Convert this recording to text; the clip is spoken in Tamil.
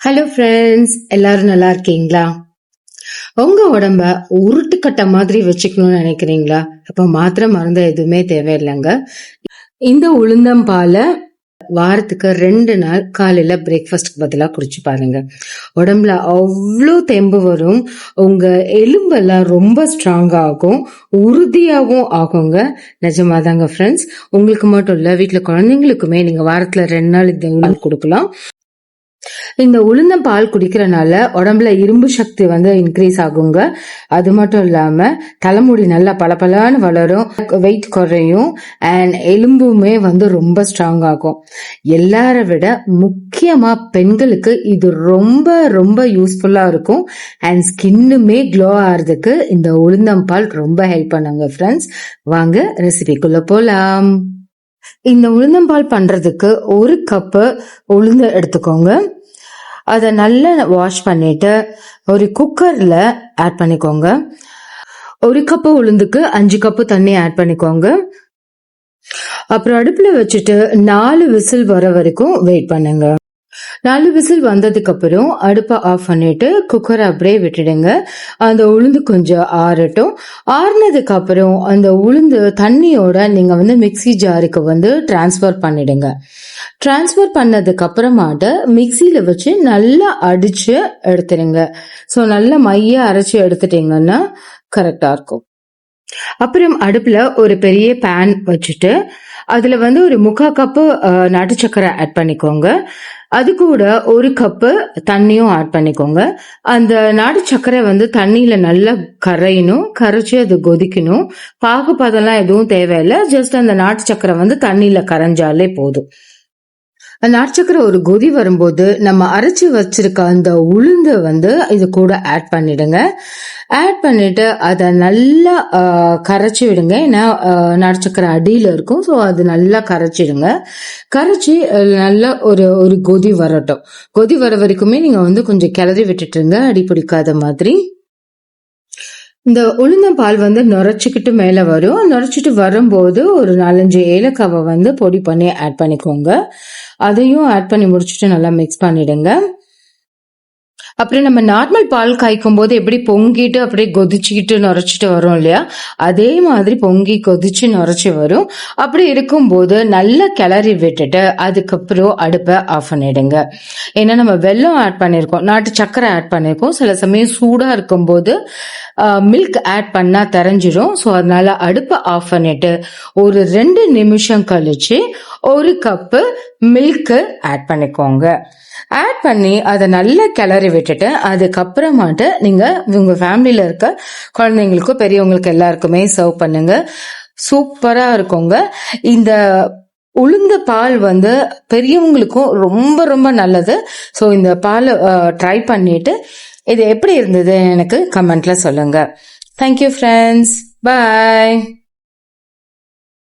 ஹலோ ஃப்ரெண்ட்ஸ் எல்லாரும் நல்லா இருக்கீங்களா? உங்க உடம்ப உருட்டுக்கட்ட மாதிரி வச்சுக்கணும்னு நினைக்கிறீங்களா? அப்ப மாத்திரை மருந்து எதுவுமே தேவையில்லைங்க. இந்த உளுந்தம்பால வாரத்துக்கு ரெண்டு நாள் காலையில பிரேக்ஃபாஸ்ட்க்கு பதிலாக குடிச்சு பாருங்க. உடம்புல அவ்வளோ தெம்பு வரும். உங்க எலும்பெல்லாம் ரொம்ப ஸ்ட்ராங் ஆகும். உறுதியாகவும் ஆகுங்க. நிஜமாதாங்க ஃப்ரெண்ட்ஸ் உங்களுக்கு மட்டும் இல்ல வீட்டில் குழந்தைங்களுக்குமே நீங்க வாரத்துல ரெண்டு நாள் இந்த கொடுக்கலாம். இந்த உளுந்தம் பால் குடிக்கிறனால உடம்புல இரும்பு சக்தி வந்து இன்க்ரீஸ் ஆகுங்க. அது மட்டும் இல்லாம தலைமுடி நல்லா பளபளன்னு வளரும் வெயிட் குறையும் அண்ட் எலும்புமே வந்து ரொம்ப ஸ்ட்ராங் ஆகும். எல்லார விட முக்கியமா பெண்களுக்கு இது ரொம்ப ரொம்ப யூஸ்ஃபுல்லா இருக்கும். அண்ட் ஸ்கின்னுமே க்ளோ ஆகிறதுக்கு இந்த உளுந்தம் பால் ரொம்ப ஹெல்ப் பண்ணுங்க ஃப்ரெண்ட்ஸ் வாங்க ரெசிபிக்குள்ள போலாம். இந்த உளுந்தம்பால் பண்றதுக்கு ஒரு கப்பு உளுந்து எடுத்துக்கோங்க. அதை நல்லா வாஷ் பண்ணிட்டு ஒரு குக்கர்ல ஆட் பண்ணிக்கோங்க. ஒரு கப்பு உளுந்துக்கு அஞ்சு கப்பு தண்ணி ஆட் பண்ணிக்கோங்க. அப்புறம் அடுப்புல வச்சுட்டு நாலு விசில் வர வரைக்கும் வெயிட் பண்ணுங்க. நாலு விசில் வந்ததுக்கு அப்புறம் அடுப்பை ஆஃப் பண்ணிட்டு குக்கரை அப்படியே விட்டுடுங்க. அந்த உளுந்து கொஞ்சம் ஆறட்டும். ஆறுனதுக்கு அப்புறம் அந்த உளுந்து தண்ணியோட நீங்க வந்து மிக்சி ஜாருக்கு வந்து டிரான்ஸ்ஃபர் பண்ணிடுங்க. டிரான்ஸ்ஃபர் பண்ணதுக்கு அப்புறமாட்ட மிக்சியில வச்சு நல்லா அடிச்சு எடுத்துடுங்க. ஸோ நல்லா மைய அரைச்சி எடுத்துட்டீங்கன்னா கரெக்டா இருக்கும். அப்புறம் அடுப்புல ஒரு பெரிய பேன் வச்சுட்டு அதுல வந்து ஒரு முக்கா கப்பு நாட்டு சக்கரை ஆட் பண்ணிக்கோங்க. அது கூட ஒரு கப்பு தண்ணியும் ஆட் பண்ணிக்கோங்க. அந்த நாட்டு சர்க்கரை வந்து தண்ணியில நல்லா கரையணும் கரைச்சி அது கொதிக்கணும். பாகுபாதெல்லாம் எதுவும் தேவையில்லை. ஜஸ்ட் அந்த நாட்டு சக்கரை வந்து தண்ணியில கரைஞ்சாலே போதும். நாட்சக்கர ஒரு கொதி வரும்போது நம்ம அரைச்சி வச்சிருக்க அந்த உளுந்த வந்து இது கூட ஆட் பண்ணிடுங்க. ஆட் பண்ணிட்டு அதை நல்லா கரைச்சி விடுங்க. ஏன்னா நாட்சக்கர அடியில் இருக்கும். ஸோ அது நல்லா கரைச்சிடுங்க. கரைச்சி நல்லா ஒரு ஒரு கொதி வரட்டும். கொதி வர வரைக்குமே நீங்கள் வந்து கொஞ்சம் கிளறி விட்டுட்டுருங்க அடி பிடிக்காத மாதிரி. இந்த உளுந்தம்பால் வந்து நுரைச்சிக்கிட்டு மேலே வரும். நுரைச்சிட்டு வரும்போது ஒரு நாலஞ்சு ஏலக்காவை வந்து பொடி பண்ணி ஆட் பண்ணிக்கோங்க. அதையும் ஆட் பண்ணி முடிச்சுட்டு நல்லா மிக்ஸ் பண்ணிடுங்க. அப்புறம் நம்ம நார்மல் பால் காய்க்கும் போது எப்படி பொங்கிட்டு அப்படியே கொதிச்சுக்கிட்டு நுரைச்சிட்டு வரும் இல்லையா? அதே மாதிரி பொங்கி கொதிச்சு நுரைச்சி வரும். அப்படி இருக்கும்போது நல்லா கிளறி விட்டுட்டு அதுக்கப்புறம் அடுப்பை ஆஃப் பண்ணிடுங்க. ஏன்னா நம்ம வெள்ளம் ஆட் பண்ணியிருக்கோம் நாட்டு சக்கரை ஆட் பண்ணியிருக்கோம் சில சமயம் சூடாக இருக்கும்போது மில்க் ஆட் பண்ணால் தெரிஞ்சிடும் ஸோ அதனால அடுப்பை ஆஃப் பண்ணிட்டு ஒரு ரெண்டு நிமிஷம் கழிச்சு ஒரு கப்பு மில்க்கு ஆட் பண்ணிக்கோங்க. ஆட் பண்ணி அதை நல்லா கிளறி விட்டுட்டு அதுக்கப்புறமாட்டு நீங்கள் உங்கள் ஃபேமிலியில் இருக்க குழந்தைங்களுக்கும் பெரியவங்களுக்கு எல்லாருக்குமே சர்வ் பண்ணுங்க. சூப்பராக இருக்குங்க. இந்த உளுந்த பால் வந்து பெரியவங்களுக்கும் ரொம்ப ரொம்ப நல்லது. ஸோ இந்த பால் ட்ரை பண்ணிட்டு இது எப்படி இருந்தது எனக்கு கமெண்ட்ல சொல்லுங்க. Thank you friends bye